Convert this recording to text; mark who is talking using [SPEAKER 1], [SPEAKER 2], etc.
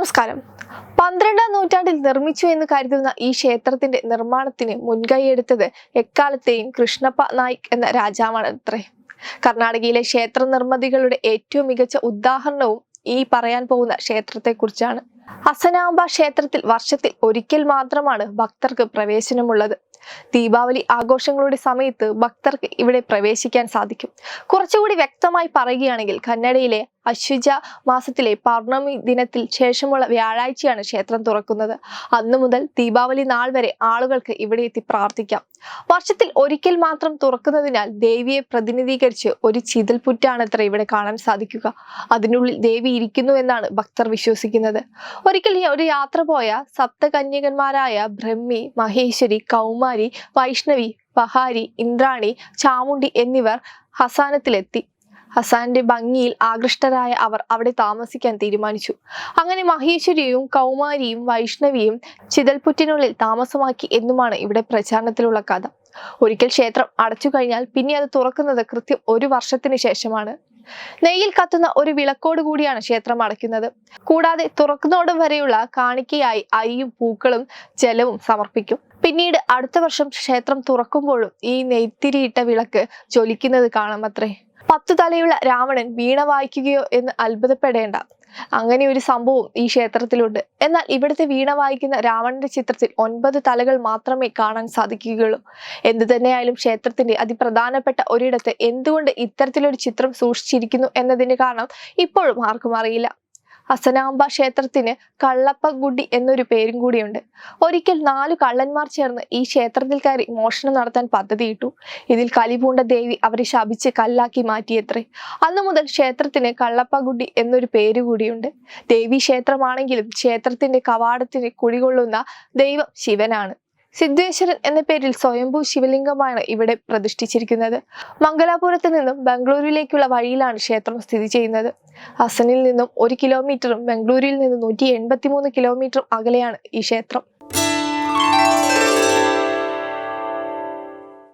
[SPEAKER 1] നമസ്കാരം. പന്ത്രണ്ടാം നൂറ്റാണ്ടിൽ നിർമ്മിച്ചു എന്ന് കരുതുന്ന ഈ ക്ഷേത്രത്തിന്റെ നിർമ്മാണത്തിന് മുൻകൈയെടുത്തത് എക്കാലത്തെയും കൃഷ്ണപ്പ നായിക് എന്ന രാജാവാണ് അത്രേ കർണാടകയിലെ ക്ഷേത്ര നിർമ്മിതികളുടെ ഏറ്റവും മികച്ച ഉദാഹരണവും ഈ പറയാൻ പോകുന്ന ക്ഷേത്രത്തെക്കുറിച്ചാണ്. അസനാംബ ക്ഷേത്രത്തിൽ വർഷത്തിൽ ഒരിക്കൽ മാത്രമാണ് ഭക്തർക്ക് പ്രവേശനമുള്ളത്. ദീപാവലി ആഘോഷങ്ങളുടെ സമയത്ത് ഭക്തർക്ക് ഇവിടെ പ്രവേശിക്കാൻ സാധിക്കും. കുറച്ചുകൂടി വ്യക്തമായി പറയുകയാണെങ്കിൽ കന്നഡയിലെ അശ്വജ മാസത്തിലെ പൗർണമി ദിനത്തിൽ ശേഷമുള്ള വ്യാഴാഴ്ചയാണ് ക്ഷേത്രം തുറക്കുന്നത്. അന്നു മുതൽ ദീപാവലി നാൾ വരെ ആളുകൾക്ക് ഇവിടെ എത്തി പ്രാർത്ഥിക്കാം. വർഷത്തിൽ ഒരിക്കൽ മാത്രം തുറക്കുന്നതിനാൽ ദേവിയെ പ്രതിനിധീകരിച്ച് ഒരു ചിതൽപുറ്റാണ് അത്ര ഇവിടെ കാണാൻ സാധിക്കുക. അതിനുള്ളിൽ ദേവി ഇരിക്കുന്നു എന്നാണ് ഭക്തർ വിശ്വസിക്കുന്നത്. ഒരിക്കൽ ഒരു യാത്ര പോയ സപ്തകന്യകന്മാരായ ബ്രഹ്മി മഹേശ്വരി കൗമാരി വൈഷ്ണവി പഹാരി ഇന്ദ്രാണി ചാമുണ്ടി എന്നിവർ ഹസാനത്തിലെത്തി. ഹസാന്റെ ഭംഗിയിൽ ആകൃഷ്ടരായ അവർ അവിടെ താമസിക്കാൻ തീരുമാനിച്ചു. അങ്ങനെ മഹേശ്വരിയും കൗമാരിയും വൈഷ്ണവിയും ചിതൽപുറ്റിനുള്ളിൽ താമസമാക്കി എന്നുമാണ് ഇവിടെ പ്രചാരണത്തിലുള്ള കഥ. ഒരിക്കൽ ക്ഷേത്രം അടച്ചു കഴിഞ്ഞാൽ പിന്നെ അത് തുറക്കുന്നത് കൃത്യം ഒരു വർഷത്തിന് ശേഷമാണ്. നെയ്യിൽ കത്തുന്ന ഒരു വിളക്കോട് കൂടിയാണ് ക്ഷേത്രം അടയ്ക്കുന്നത്. കൂടാതെ തുറക്കുന്നോടും വരെയുള്ള കാണിക്കയായി അരിയും പൂക്കളും ജലവും സമർപ്പിക്കും. പിന്നീട് അടുത്ത വർഷം ക്ഷേത്രം തുറക്കുമ്പോഴും ഈ നെയ്ത്തിരിയിട്ട വിളക്ക് ജ്വലിക്കുന്നത് കാണാമത്രേ. പത്തു തലയുള്ള രാവണൻ വീണ വായിക്കുകയോ എന്ന് അത്ഭുതപ്പെടേണ്ട. അങ്ങനെ ഒരു സംഭവം ഈ ക്ഷേത്രത്തിലുണ്ട്. എന്നാൽ ഇവിടുത്തെ വീണ വായിക്കുന്ന രാവണന്റെ ചിത്രത്തിൽ ഒൻപത് തലകൾ മാത്രമേ കാണാൻ സാധിക്കുകയുള്ളൂ. എന്തു തന്നെയായാലും ക്ഷേത്രത്തിന്റെ അതിപ്രധാനപ്പെട്ട ഒരിടത്ത് എന്തുകൊണ്ട് ഇത്തരത്തിലൊരു ചിത്രം സൂക്ഷിച്ചിരിക്കുന്നു എന്നതിന് കാരണം ഇപ്പോഴും ആർക്കും അറിയില്ല. ഹസനാംബ ക്ഷേത്രത്തിന് കള്ളപ്പഗുഡി എന്നൊരു പേരും കൂടിയുണ്ട്. ഒരിക്കൽ നാലു കള്ളന്മാർ ചേർന്ന് ഈ ക്ഷേത്രത്തിൽ കയറി മോഷണം നടത്താൻ പദ്ധതിയിട്ടു. ഇതിൽ കലിപൂണ്ട ദേവി അവരെ ശപിച്ച് കല്ലാക്കി മാറ്റിയത്രേ. അന്നു മുതൽ ക്ഷേത്രത്തിന് കള്ളപ്പഗുഡി എന്നൊരു പേര് കൂടിയുണ്ട്. ദേവി ക്ഷേത്രമാണെങ്കിലും ക്ഷേത്രത്തിന്റെ കവാടത്തിന് കുടികൊള്ളുന്ന ദൈവം ശിവനാണ്. സിദ്ധേശ്വരൻ എന്ന പേരിൽ സ്വയംഭൂ ശിവലിംഗമാണ് ഇവിടെ പ്രതിഷ്ഠിച്ചിരിക്കുന്നത്. മംഗലാപുരത്ത് നിന്നും ബംഗളൂരുവിലേക്കുള്ള വഴിയിലാണ് ക്ഷേത്രം സ്ഥിതി ചെയ്യുന്നത്. അസനിൽ നിന്നും ഒരു കിലോമീറ്ററും ബംഗളൂരുവിൽ നിന്നും നൂറ്റി എൺപത്തി മൂന്ന് കിലോമീറ്ററും അകലെയാണ് ഈ ക്ഷേത്രം.